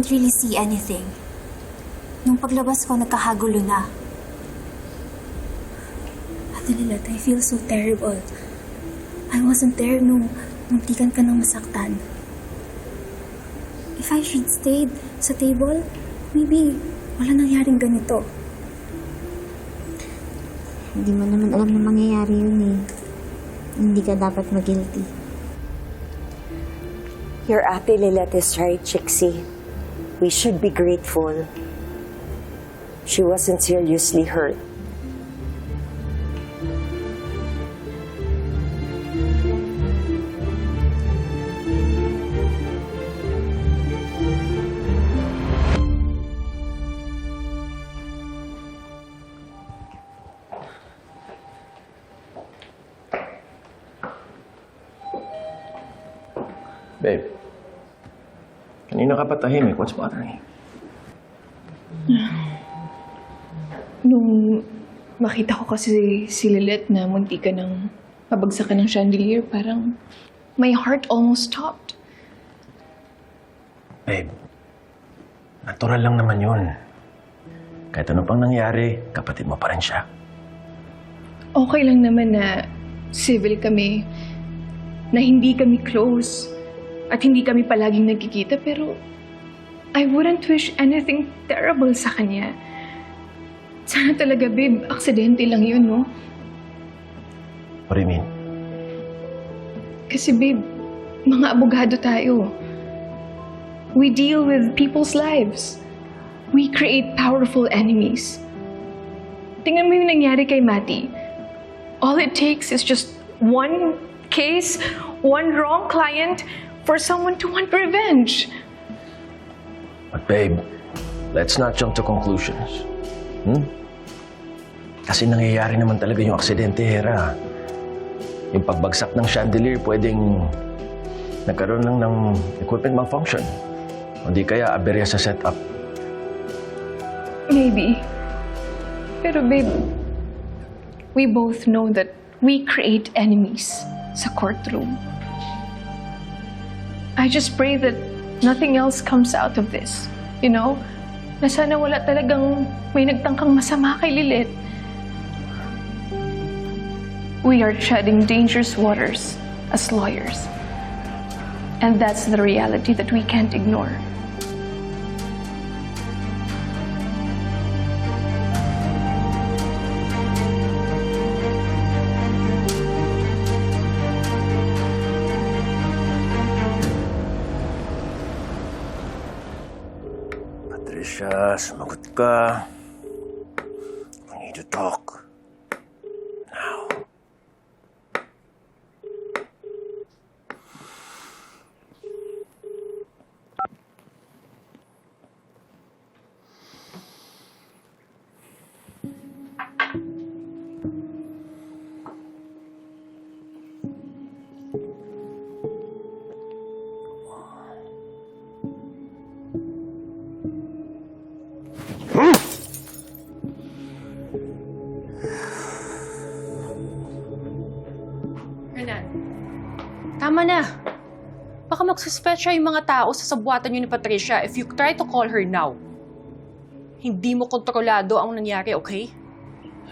didn't really see anything. Nung paglabas ko, nagkakagulo na. Ate Lilet, I feel so terrible. I wasn't there nung muntikan ka nang masaktan. If I should stayed sa table, maybe wala nangyaring ganito. Hindi mo naman alam na mangyayari yun eh. Hindi ka dapat mag-guilty. Your ate Lilette is right, Chixie. We should be grateful. She wasn't seriously hurt. Babe, kanina ka pa tahimik. What's bothering you? Nung makita ko kasi si Lilith na munti ka ng pabagsakan ng chandelier, parang my heart almost stopped. Babe, natural lang naman yun. Kahit ano pang nangyari, kapatid mo pa rin siya. Okay lang naman na civil kami, na hindi kami close, at hindi kami palaging nagkikita, pero I wouldn't wish anything terrible sa kanya. Sana talaga, babe, aksidente lang yun, no? What do you mean? Kasi babe, mga abogado tayo. We deal with people's lives. We create powerful enemies. Tingnan mo yung nangyari kay Mati. All it takes is just one case, one wrong client for someone to want revenge. But babe, let's not jump to conclusions. Hmm? Kasi nangyayari naman talaga yung aksidente, Hera. Yung pagbagsak ng chandelier, pwedeng nagkaroon lang ng equipment malfunction. O di kaya aberya sa setup. Maybe. Pero babe, we both know that we create enemies sa courtroom. I just pray that nothing else comes out of this. You know? Na sana wala talagang may nagtangkang masama kay Lilith. We are treading dangerous waters as lawyers. And that's the reality that we can't ignore. Patricia, sumagot ka. We need to talk. Renan, tama na. Baka magsuspetsya yung mga tao sa sabuatan niyo ni Patricia if you try to call her now. Hindi mo kontrolado ang nangyari, okay?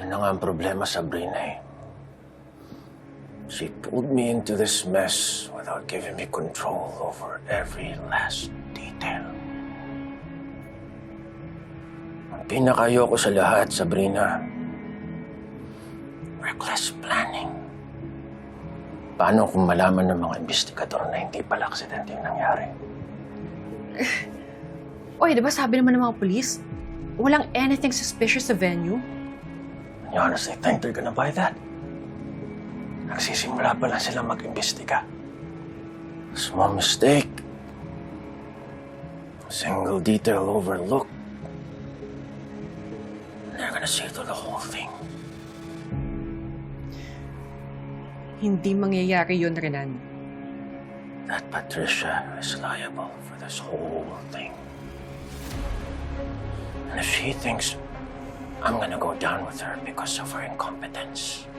Yan na nga ang problema, Sabrina eh. She pulled me into this mess without giving me control over every last detail. Ang pinakayoko sa lahat, Sabrina, reckless planning. Paano kung malaman ng mga investigador na hindi pala aksidente yung nangyari? Oy, di ba sabi naman ng mga polis, walang anything suspicious sa venue? You honestly think they're gonna buy that? Nagsisimula pa lang sila mag-imbestiga. Small mistake. Single detail overlooked. They're gonna see through the whole thing. Hindi mangyayari yun, Renan. That Patricia is liable for this whole thing. And if she thinks I'm gonna go down with her because of her incompetence,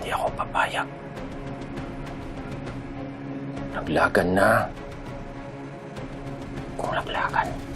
hindi ako papayag. Laglagan na. Kung laglagan.